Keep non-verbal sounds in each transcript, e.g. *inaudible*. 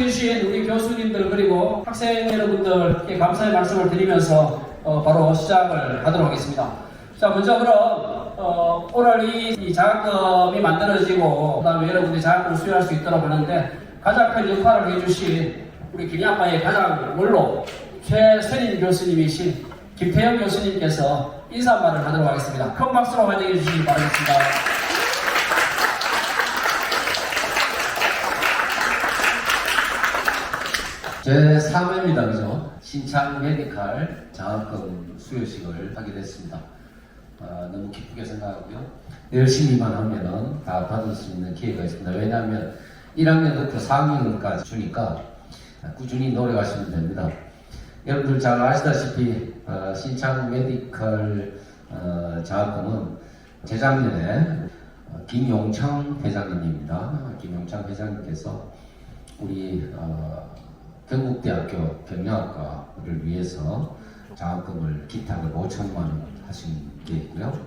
주신 우리 교수님들 그리고 학생 여러분들께 감사의 말씀을 드리면서 어, 바로 시작을 하도록 하겠습니다. 자 먼저 그럼 어, 오늘 이, 이 장학금이 만들어지고 그다음에 여러분들이 장학금을 수여할 수 있도록 하는데 가장 큰 역할을 해주신 우리 김양파의 가장 원로 최선임 교수님이신 김태영 교수님께서 인사 말을 하도록 하겠습니다. 큰 박수로 환영해 주시기 바라겠습니다. 제 3회입니다, 그죠? 신창 메디칼 장학금 수여식을 하게 됐습니다. 아, 너무 기쁘게 생각하고요. 열심히만 하면은 다 받을 수 있는 기회가 있습니다. 왜냐하면 1학년부터 4학년까지 주니까 꾸준히 노력하시면 됩니다. 여러분들 잘 아시다시피 어, 신창 메디칼 어, 장학금은 재작년에 어, 김용창 회장님입니다. 김용창 회장님께서 우리 어, 경북대학교 경영학과를 위해서 장학금을 기탁을 5천만 원 하신 게 있고요.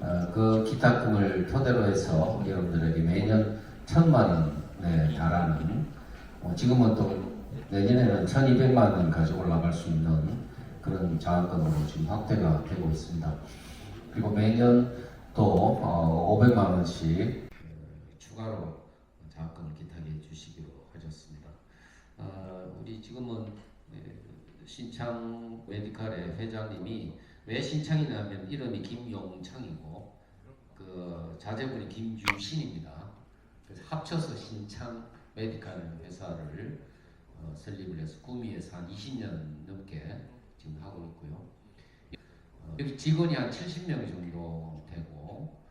어, 그 기탁금을 토대로 해서 여러분들에게 매년 천만 원에 달하는 어, 지금은 또 내년에는 1200만 원 가지고 올라갈 수 있는 그런 장학금으로 지금 확대가 되고 있습니다. 그리고 매년 또 어, 500만 원씩 추가로 장학금을 기탁해 주시기로 하셨습니다. 어, 우리 지금은 에, 신창 메디칼의 회장님이 왜 신창이냐면 이름이 김용창이고 그 자제분이 김유신입니다. 그래서 합쳐서 신창 메디칼 회사를 어, 설립을 해서 구미에서 한 20년 넘게 지금 하고 있고요. 어, 여기 직원이 한 70명 정도 되고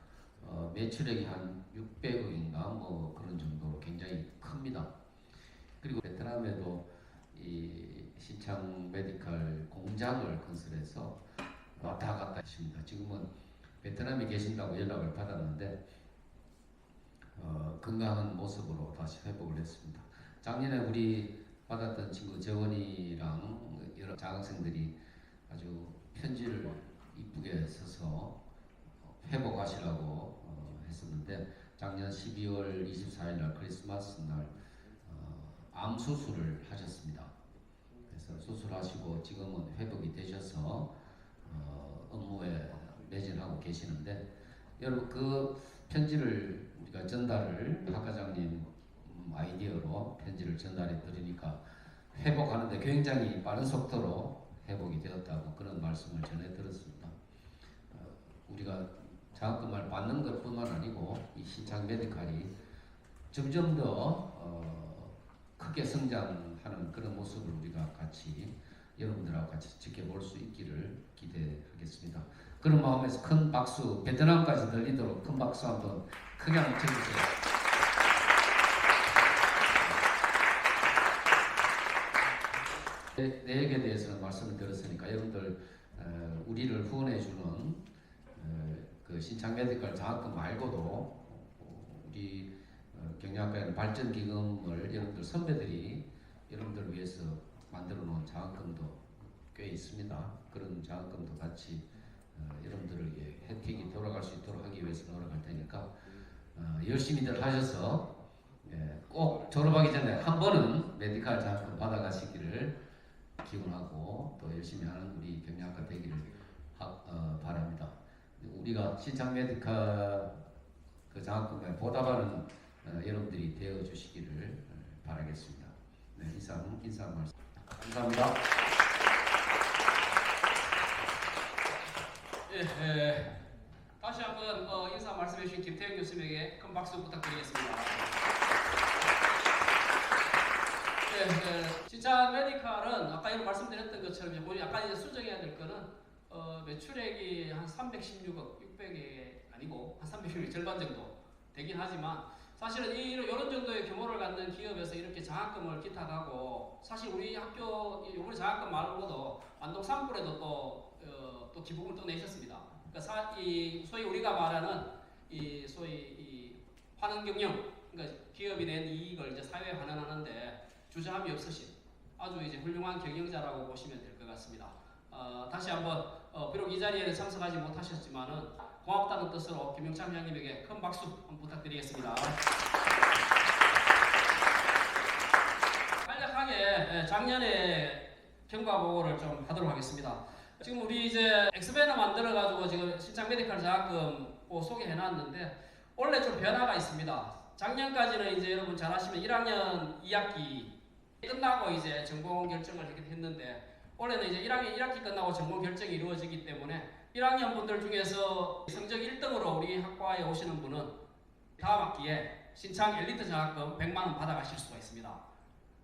어, 매출액이 한 600억인가 뭐 그런 정도로 굉장히 큽니다. 그리고 베트남에도 이 신창 메디칼 공장을 건설해서 왔다 갔다 했습니다. 지금은 베트남에 계신다고 연락을 받았는데 어, 건강한 모습으로 다시 회복을 했습니다. 작년에 우리 받았던 친구 재원이랑 여러 장학생들이 아주 편지를 이쁘게 써서 회복하시라고 어, 했었는데 작년 12월 24일 날 크리스마스 날 어, 암 수술을 하셨습니다. 그래서 수술하시고 지금은 회복이 되셔서 어, 업무에 매진하고 계시는데 여러분 그 편지를 우리가 전달을 박 과장님 음, 아이디어로 편지를 전달해 드리니까 회복하는데 굉장히 빠른 속도로 회복이 되었다고 그런 말씀을 전해 들었습니다. 어, 우리가 장학금을 받는 것뿐만 아니고 이 신창 메디칼이 점점 더 어, 크게 성장하는 그런 모습을 우리가 같이 여러분들하고 같이 지켜볼 수 있기를 기대하겠습니다. 그런 마음에서 큰 박수, 베트남까지 들리도록 큰 박수 한번 크게 한번 쳐주세요. 내, 내역에 대해서는 말씀을 드렸으니까 여러분들 어, 우리를 후원해주는 어, 그 신창 메디컬 장학금 말고도 어, 우리 어, 경영학과에는 발전 기금을 여러분들 선배들이 여러분들을 위해서 만들어 놓은 장학금도 꽤 있습니다. 그런 장학금도 같이 어, 여러분들을 위해 혜택이 돌아갈 수 있도록 하기 위해서 노력할 테니까 어, 열심히들 하셔서 예, 꼭 졸업하기 전에 한 번은 메디칼 장학금 받아가시기를 기원하고 또 열심히 하는 우리 경영학과 되기를 하, 어, 바랍니다. 우리가 신창 메디칼 그 장학금에 보답하는 어, 여러분들이 되어 주시기를 어, 바라겠습니다. 네, 이상 인사 말씀 감사합니다. 예, 예. 다시 한번 어, 인사 말씀해 주신 김태형 교수님에게 큰 박수 부탁드리겠습니다. 예, 예. 진짜 메디칼은 아까 이런 말씀드렸던 것처럼 우리 약간 이제 수정해야 될 거는 어, 매출액이 한 316억, 600이 아니고 한 316억 절반 정도 되긴 하지만 사실은 이- 이런 정도의 규모를 갖는 기업에서 이렇게 장학금을 기탁하고 사실 우리 학교 이번에 장학금 말고도 안동 산불에도 또, 어, 또 기부금을 또 내셨습니다. 그러니까 사, 이 소위 우리가 말하는 이 소위 이 환원 경영, 그러니까 기업이 낸 이익을 이제 사회에 환원하는데 주저함이 없으신 아주 이제 훌륭한 경영자라고 보시면 될 것 같습니다. 어, 다시 한번 어, 비록 이 자리에는 참석하지 못하셨지만은 고맙다는 뜻으로 김영찬 회장님에게 큰 박수 한번 부탁드리겠습니다. 간단하게 예, 작년에 경과 보고를 좀 하도록 하겠습니다. 지금 우리 이제 엑스밴을 만들어 가지고 지금 신장 메디컬 자금 뭐 소개해 놨는데 원래 좀 변화가 있습니다. 작년까지는 이제 여러분 잘 아시면 1학년 2학기 끝나고 이제 전공 결정을 했는데 올해는 이제 1학년 1학기 끝나고 전공 결정이 이루어지기 때문에 1학년 분들 중에서 성적 1등으로 우리 학과에 오시는 분은 다음 학기에 신창 엘리트 장학금 100만 원 받아가실 수가 있습니다.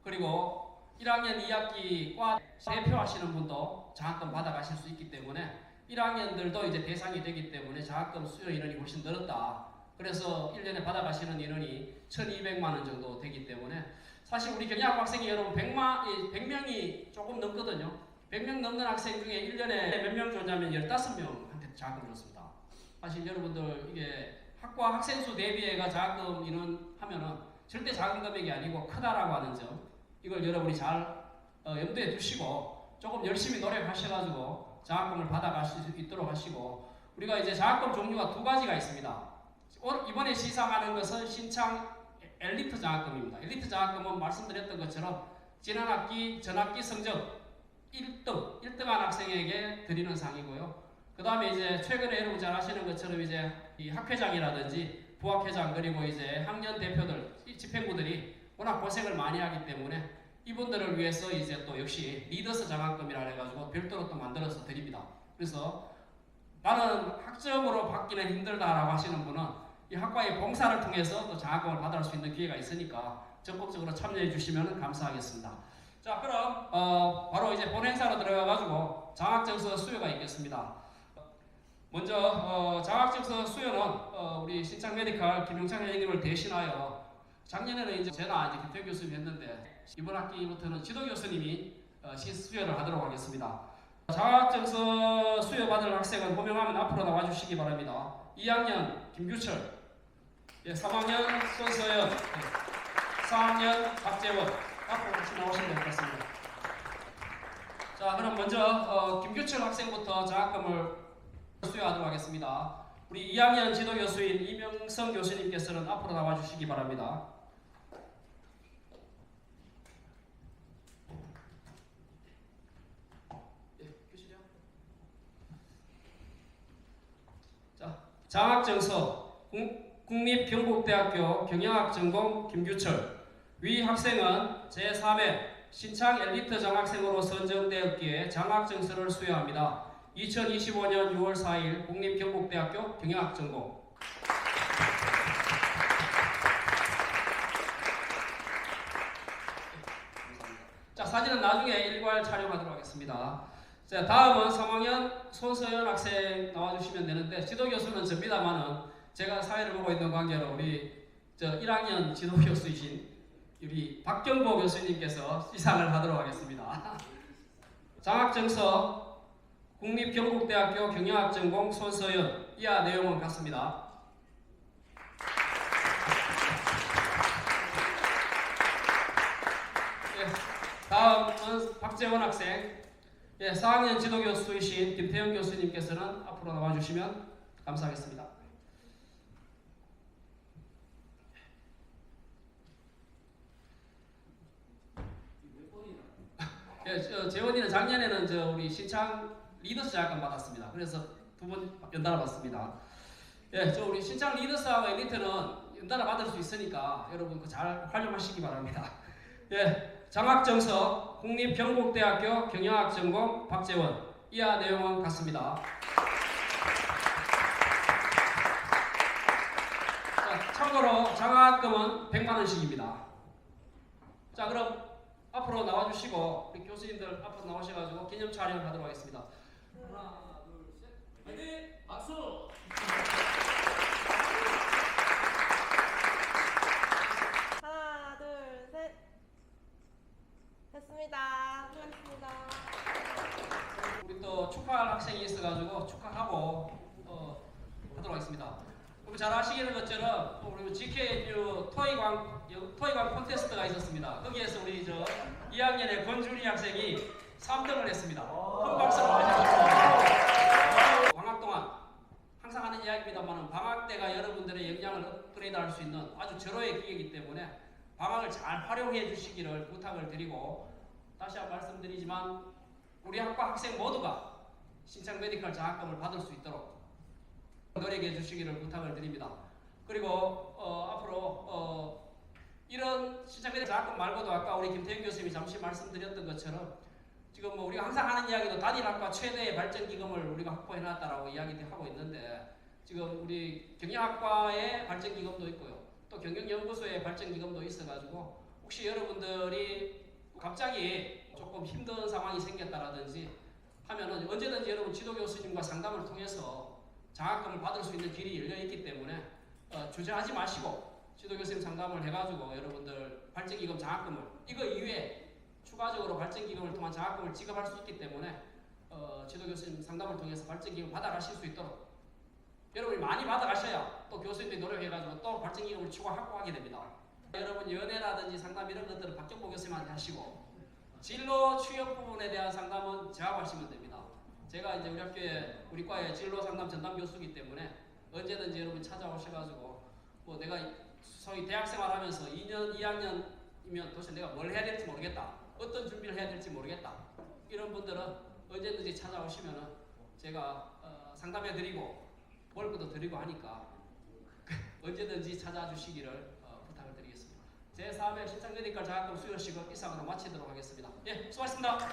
그리고 1학년 2학기 과 대표하시는 분도 장학금 받아가실 수 있기 때문에 1학년들도 이제 대상이 되기 때문에 장학금 수요 인원이 훨씬 늘었다. 그래서 1년에 받아가시는 인원이 1,200만 원 정도 되기 때문에 사실 우리 경영학 학생이 여러분 100만, 100명이 조금 넘거든요. 100명 넘는 학생 중에 1년에 몇 명 줬냐면 15명한테 장학금 줬습니다. 사실 여러분들 이게 학과 학생 수 대비해가 자금 인원 하면은 절대 작은 금액이 아니고 크다라고 하는 점 이걸 여러분이 잘 어, 염두에 두시고 조금 열심히 노력하셔가지고 장학금을 받아갈 수 있도록 하시고 우리가 이제 장학금 종류가 두 가지가 있습니다. 올- 이번에 시상하는 것은 신창 엘리트 장학금입니다. 엘리트 장학금은 말씀드렸던 것처럼 지난 학기 전학기 성적 1등 1등한 학생에게 드리는 상이고요. 그 다음에 이제 최근에 여러분 잘 아시는 것처럼 이제 이 학회장이라든지 부학회장 그리고 이제 학년 대표들 이 집행부들이 워낙 고생을 많이 하기 때문에 이분들을 위해서 이제 또 역시 리더스 장학금이라 해가지고 별도로 또 만들어서 드립니다. 그래서 나는 학점으로 받기는 힘들다라고 하시는 분은 이 학과의 봉사를 통해서 또 장학금을 받을 수 있는 기회가 있으니까 적극적으로 참여해 주시면 감사하겠습니다. 자 그럼 어, 바로 이제 본 행사로 들어가가지고 장학증서 수여가 있겠습니다. 먼저 어, 장학증서 수여는 어, 우리 신창 메디칼 김용창 회장님을 대신하여 작년에는 이제 제가 이제 김태 교수님 했는데 이번 학기부터는 지도 교수님이 어, 시 수여를 하도록 하겠습니다. 장학증서 수여받을 학생은 호명하면 앞으로 나와주시기 바랍니다. 2학년 김규철, 예, 3학년 손서연, 예, 4학년 박재원 앞으로 같이 나오시면 될 것 같습니다. 자, 그럼 먼저 어, 김규철 학생부터 장학금을 수여하도록 하겠습니다. 우리 2학년 지도 교수인 이명성 교수님께서는 앞으로 나와 주시기 바랍니다. 예, 장학증서 국- 국립경북대학교 경영학 전공 김규철 위 학생은 제3회 신창 엘리트 장학생으로 선정되었기에 장학증서를 수여합니다. 2025년 6월 4일 국립경북대학교 경영학 전공 자 사진은 나중에 일괄 촬영하도록 하겠습니다. 자 다음은 3학년 손서연 학생 나와주시면 되는데 지도 교수는 접니다만은 제가 사회를 보고 있는 관계로 우리 저 1학년 지도 교수이신 우리 박경보 교수님께서 시상을 하도록 하겠습니다. *laughs* 장학증서 국립경북대학교 경영학 전공 손서연 이하 내용은 같습니다. 예, 다음은 박재원 학생 예, 4학년 지도교수이신 김태현 교수님께서는 앞으로 나와주시면 감사하겠습니다. 재원이는 작년에는 저 우리 신창 리더스 자격증 받았습니다. 그래서 두 번 연달아 받습니다. 예, 저 우리 신창 리더스하고 엘리트는 연달아 받을 수 있으니까 여러분 그잘 활용하시기 바랍니다. *laughs* 예, 장학정서 국립경북대학교 경영학 전공 박재원 이하 내용은 같습니다. 자, 참고로 장학금은 100만 원씩입니다. 자, 그럼 앞으로 나와주시고 우리 교수님들 앞으로 나오셔가지고 기념 촬영하도록 하겠습니다. 하나, 둘, 셋, 화이팅! 박수! 하나, 둘, 셋. 됐습니다. 수고하셨습니다. 우리 또 축하할 학생이 있어가지고 축하하고 어, 하도록 하겠습니다. 우리 잘 아시는 것처럼 또 우리 GKU 토이광 토이광 콘테스트가 있었습니다. 거기에서 우리 저 2학년의 권준희 학생이 3 등을 했습니다. 큰 박수를 보내주셨습니다. 방학 동안 항상 하는 이야기입니다만 방학 때가 여러분들의 역량을 업그레이드 할 수 있는 아주 절호의 기회이기 때문에 방학을 잘 활용해 주시기를 부탁을 드리고 다시 한 번 말씀드리지만 우리 학과 학생 모두가 신창 메디컬 장학금을 받을 수 있도록 노력해 주시기를 부탁을 드립니다. 그리고 어, 앞으로 어, 이런 신창 메디컬 장학금 말고도 아까 우리 김태현 교수님이 잠시 말씀드렸던 것처럼 지금 뭐 우리가 항상 하는 이야기도 단일학과 최대의 발전 기금을 우리가 확보해 놨다라고 이야기를 하고 있는데 지금 우리 경영학과의 발전 기금도 있고요. 또 경영연구소의 발전 기금도 있어 가지고 혹시 여러분들이 갑자기 조금 힘든 상황이 생겼다라든지 하면은 언제든지 여러분 지도 교수님과 상담을 통해서 장학금을 받을 수 있는 길이 열려 있기 때문에 어, 주저하지 마시고 지도 교수님 상담을 해가지고 여러분들 발전 기금 장학금을 이거 이외에 추가적으로 발전 기금을 통한 장학금을 지급할 수 있기 때문에 어, 지도 교수님 상담을 통해서 발전 기금 받아가실 수 있도록 여러분이 많이 받아가셔야 또 교수님들이 노력해가지고 또 발전 기금을 추가 확보하게 됩니다. 여러분 연애라든지 상담 이런 것들은 박정보 교수님한테 하시고 진로 취업 부분에 대한 상담은 제가 하시면 됩니다. 제가 이제 우리 학교에 우리 과의 진로 상담 전담 교수이기 때문에 언제든지 여러분 찾아오셔가지고 뭐 내가 소위 대학 생활 하면서 2년 2학년이면 도대체 내가 뭘 해야 될지 모르겠다. 어떤 준비를 해야 될지 모르겠다. 이런 분들은 언제든지 찾아오시면은 제가 어, 상담해 드리고 월급도 드리고 하니까 *laughs* 언제든지 찾아주시기를 어, 부탁을 드리겠습니다. 제 4회 신청 메디컬 장학금 수여식을 이상으로 마치도록 하겠습니다. 예, 수고하셨습니다.